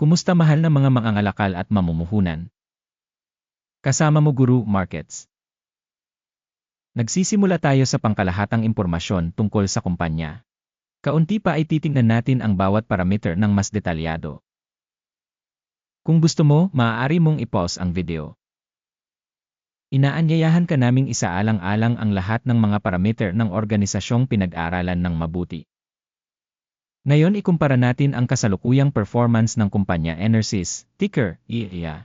Kumusta mahal na mga mangangalakal at mamumuhunan? Kasama mo Guru Markets. Nagsisimula tayo sa pangkalahatang impormasyon tungkol sa kumpanya. Kaunti pa ay titingnan natin ang bawat parameter ng mas detalyado. Kung gusto mo, maaari mong i-pause ang video. Inaanyayahan ka naming isaalang-alang ang lahat ng mga parameter ng organisasyong pinag-aralan ng mabuti. Ngayon ikumpara natin ang kasalukuyang performance ng kumpanya Enersys, ticker, IEA.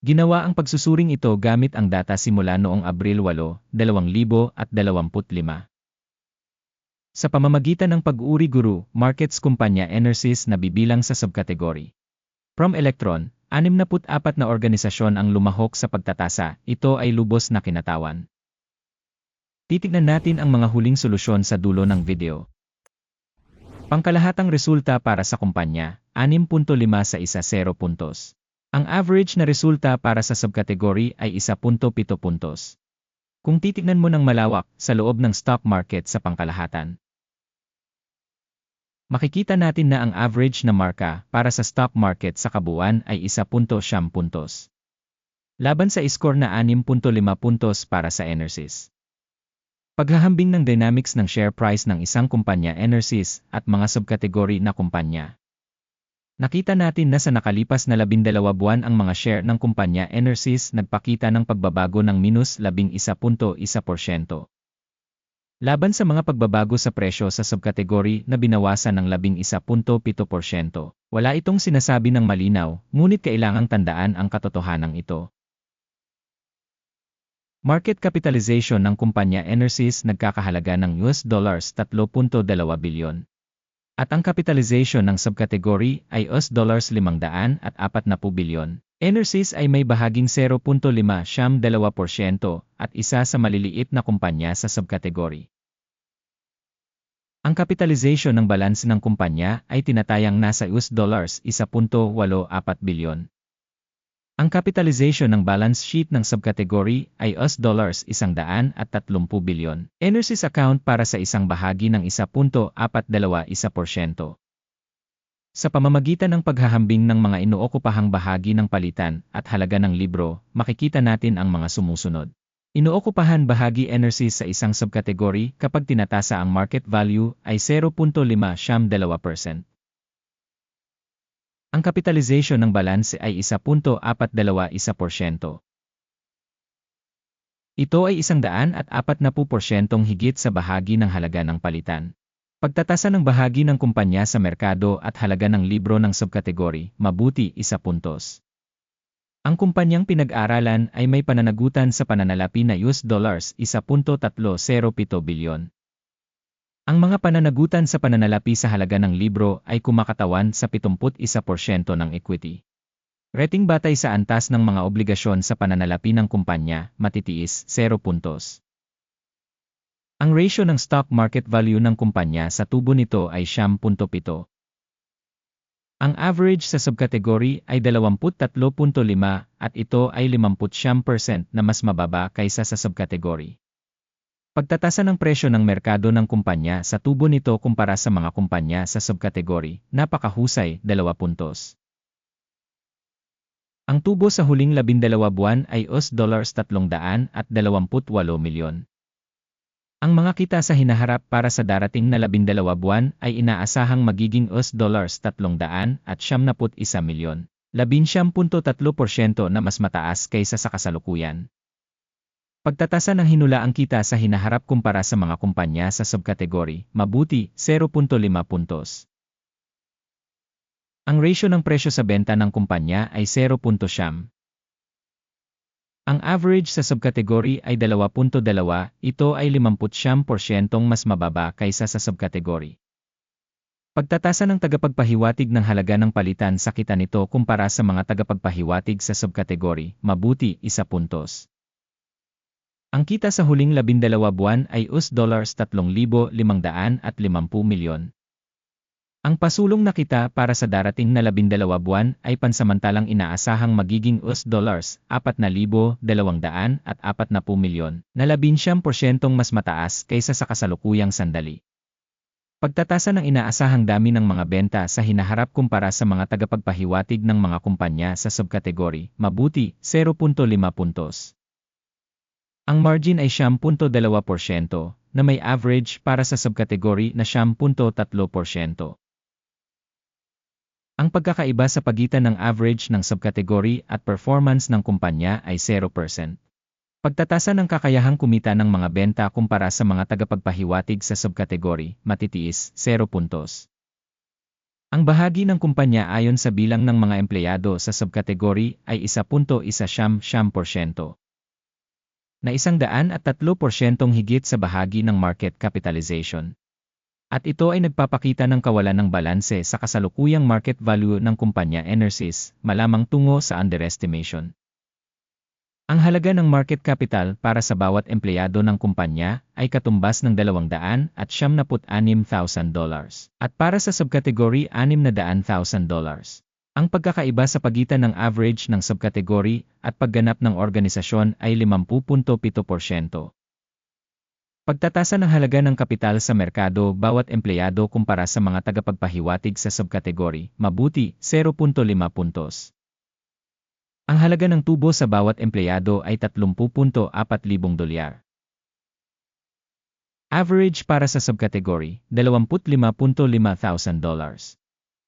Ginawa ang pagsusuring ito gamit ang data simula noong Abril 8, 2025. Sa pamamagitan ng pag-uri guru, markets kumpanya Enersys na bibilang sa subkategory. From Electron, 64 na organisasyon ang lumahok sa pagtatasa, ito ay lubos na kinatawan. Titignan natin ang mga huling solusyon sa dulo ng video. Pangkalahatang resulta para sa kumpanya, 6.5 sa isa 0 puntos. Ang average na resulta para sa subkategory ay 1.7 puntos. Kung titignan mo ng malawak sa loob ng stock market sa pangkalahatan, makikita natin na ang average na marka para sa stock market sa kabuuan ay 1.7 puntos. Laban sa score na 6.5 puntos para sa Enersys. Paghahambing ng dynamics ng share price ng isang kumpanya Enersys at mga subkategory na kumpanya. Nakita natin na sa nakalipas na 12 buwan ang mga share ng kumpanya Enersys nagpakita ng pagbabago ng minus 11.1%. Laban sa mga pagbabago sa presyo sa subkategory na binawasan ng 11.7%, wala itong sinasabi ng malinaw, ngunit kailangang tandaan ang katotohanan ito. Market capitalization ng kumpanya Enersys nagkakahalaga ng US dollars 3.2 bilyon. At ang capitalization ng subkategory ay US dollars 500 at 40 bilyon. Enersys ay may bahaging 0.5 siyam 2% at isa sa maliliit na kumpanya sa subkategory. Ang capitalization ng balance ng kumpanya ay tinatayang nasa US dollars 1.84 bilyon. Ang capitalization ng balance sheet ng subcategory ay US dollars 130 bilyon. Enersys account para sa isang bahagi ng 1.41%. Sa pamamagitan ng paghahambing ng mga inuokupahang bahagi ng palitan at halaga ng libro, makikita natin ang mga sumusunod. Inuokupahan bahagi Enersys sa isang subcategory kapag tinatasa ang market value ay 0.5 ang kapitalization ng balanse ay 1.421%. Ito ay 140% higit sa bahagi ng halaga ng palitan. Pagtatasa ng bahagi ng kumpanya sa merkado at halaga ng libro ng subkategory, mabuti isa puntos. Ang kumpanyang pinag-aralan ay may pananagutan sa pananalapi na US dollars 1.307 bilyon. Ang mga pananagutan sa pananalapi sa halaga ng libro ay kumakatawan sa 71% ng equity. Rating batay sa antas ng mga obligasyon sa pananalapi ng kumpanya, matitiis, 0 puntos. Ang ratio ng stock market value ng kumpanya sa tubo nito ay 7.7. Ang average sa subkategory ay 23.5 at ito ay 50% na mas mababa kaysa sa subkategory. Pagtatasa ng presyo ng merkado ng kumpanya sa tubo nito kumpara sa mga kumpanya sa subkategory, napakahusay, 2 puntos. Ang tubo sa huling 12 buwan ay US dollars 328 milyon. Ang mga kita sa hinaharap para sa darating na 12 buwan ay inaasahang magiging US dollars 300 at 71 milyon. 11.3% na mas mataas kaysa sa kasalukuyan. Pagtatasa ng hinulaang kita sa hinaharap kumpara sa mga kumpanya sa subkategory, mabuti, 0.5 puntos. Ang ratio ng presyo sa benta ng kumpanya ay 0.7. Ang average sa subkategory ay 2.2, ito ay 50% mas mababa kaysa sa subkategory. Pagtatasa ng tagapagpahiwatig ng halaga ng palitan sa kita nito kumpara sa mga tagapagpahiwatig sa subkategory, mabuti, 1 puntos. Ang kita sa huling labindalawa buwan ay US dollars 3,550 milyon. Ang pasulong na kita para sa darating na labindalawa buwan ay pansamantalang inaasahang magiging US dollars 4,240 milyon na 11% mas mataas kaysa sa kasalukuyang sandali. Pagtatasa ng inaasahang dami ng mga benta sa hinaharap kumpara sa mga tagapagpahiwatig ng mga kumpanya sa subkategory, mabuti, 0.5 puntos. Ang margin ay 10.2% na may average para sa subkategory na 10.3%. Ang pagkakaiba sa pagitan ng average ng subkategory at performance ng kumpanya ay 0%. Pagtatasa ng kakayahang kumita ng mga benta kumpara sa mga tagapagpahiwatig sa subkategory, matitiis, 0 puntos. Ang bahagi ng kumpanya ayon sa bilang ng mga empleyado sa subkategory ay 1.1 siyam siyam porsyento. Na isang daan at tatlo porsyentong higit sa bahagi ng market capitalization. At ito ay nagpapakita ng kawalan ng balanse sa kasalukuyang market value ng kumpanya Enersys, malamang tungo sa underestimation. Ang halaga ng market capital para sa bawat empleyado ng kumpanya ay katumbas ng 200 at 76,000 dollars. At para sa subkategory 600,000 dollars. Ang pagkakaiba sa pagitan ng average ng subkategory at pagganap ng organisasyon ay 50.7%. Pagtatasa ng halaga ng kapital sa merkado bawat empleyado kumpara sa mga tagapagpahiwatig sa subkategory, mabuti, 0.5 puntos. Ang halaga ng tubo sa bawat empleyado ay 30.4,000 dolyar. Average para sa subkategory, 25,500 dollars.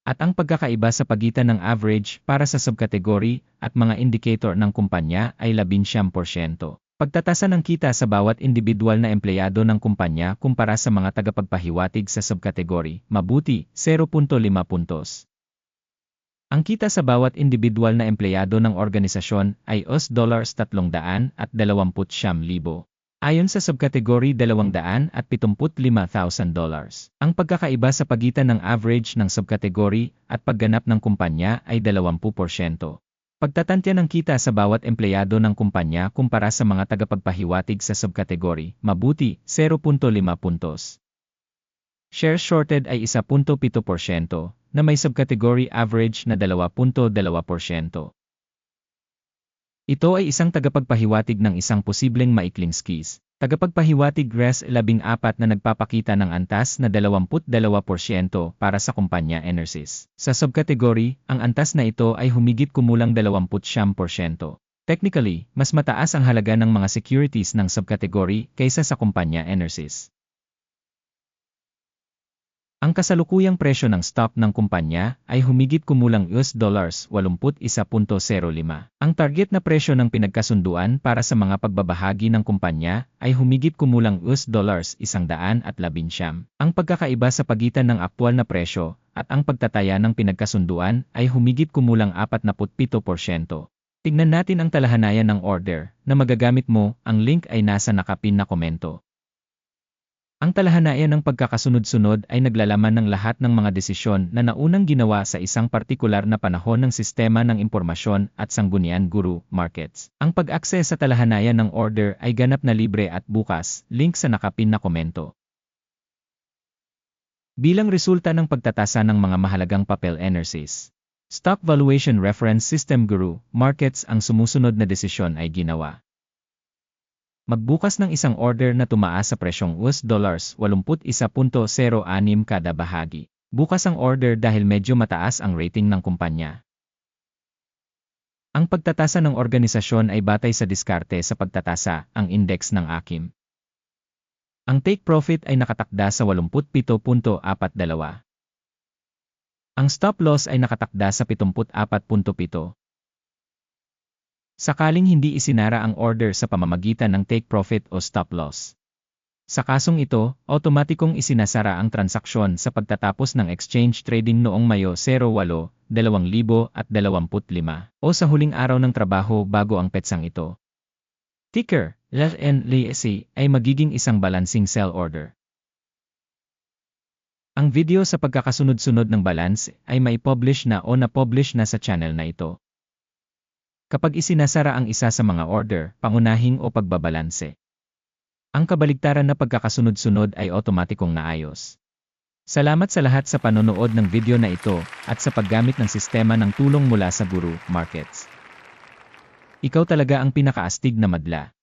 At ang pagkakaiba sa pagitan ng average para sa subkategory at mga indicator ng kumpanya ay 11%. Pagtatasa ng kita sa bawat individual na empleyado ng kumpanya kumpara sa mga tagapagpahiwatig sa subkategory, mabuti, 0.5 puntos. Ang kita sa bawat individual na empleyado ng organisasyon ay US dollars 300 at 20,000. Ayon sa subkategory 200 at 75,000 dollars. Ang pagkakaiba sa pagitan ng average ng subkategory at pagganap ng kumpanya ay 20%. Pagtatantya ng kita sa bawat empleyado ng kumpanya kumpara sa mga tagapagpahiwatig sa subkategory, mabuti, 0.5 puntos. Share shorted ay 1.7%, na may subcategory average na 2.2%. Ito ay isang tagapagpahiwatig ng isang posibleng maikling skis. Tagapagpahiwatig RES 14 na nagpapakita ng antas na 22% para sa kumpanya Enersys. Sa subcategory, ang antas na ito ay humigit kumulang 20%. Technically, mas mataas ang halaga ng mga securities ng subcategory kaysa sa kumpanya Enersys. Ang kasalukuyang presyo ng stock ng kumpanya ay humigit kumulang US dollars 81.05. Ang target na presyo ng pinagkasunduan para sa mga pagbabahagi ng kumpanya ay humigit kumulang US dollars 111. Ang pagkakaiba sa pagitan ng aktwal na presyo at ang pagtataya ng pinagkasunduan ay humigit kumulang 47%. Tignan natin ang talahanayan ng order na magagamit mo, ang link ay nasa nakapin na komento. Ang talahanayan ng pagkakasunod-sunod ay naglalaman ng lahat ng mga desisyon na naunang ginawa sa isang partikular na panahon ng sistema ng impormasyon at sanggunian guru markets. Ang pag-akses sa talahanayan ng order ay ganap na libre at bukas, link sa nakapin na komento. Bilang resulta ng pagtatasa ng mga mahalagang papel Enersys, Stock Valuation Reference System Guru Markets ang sumusunod na desisyon ay ginawa. Magbukas ng isang order na tumaas sa presyong US dollars 81.06 kada bahagi. Bukas ang order dahil medyo mataas ang rating ng kumpanya. Ang pagtatasa ng organisasyon ay batay sa diskarte sa pagtatasa, ang index ng AKIM. Ang take profit ay nakatakda sa 87.42. Ang stop loss ay nakatakda sa 74.7. Sakaling hindi isinara ang order sa pamamagitan ng take profit o stop loss. Sa kasong ito, otomatikong isinasara ang transaksyon sa pagtatapos ng exchange trading noong Mayo 08, 2025 o sa huling araw ng trabaho bago ang petsang ito. Ticker, LNLSC ay magiging isang balancing sell order. Ang video sa pagkakasunod-sunod ng balance ay may publish na o na-publish na sa channel na ito. Kapag isinasara ang isa sa mga order, pangunahing o pagbabalanse. Ang kabaligtaran na pagkakasunod-sunod ay otomatikong naayos. Salamat sa lahat sa panonood ng video na ito at sa paggamit ng sistema ng tulong mula sa Guru Markets. Ikaw talaga ang pinakaastig na madla.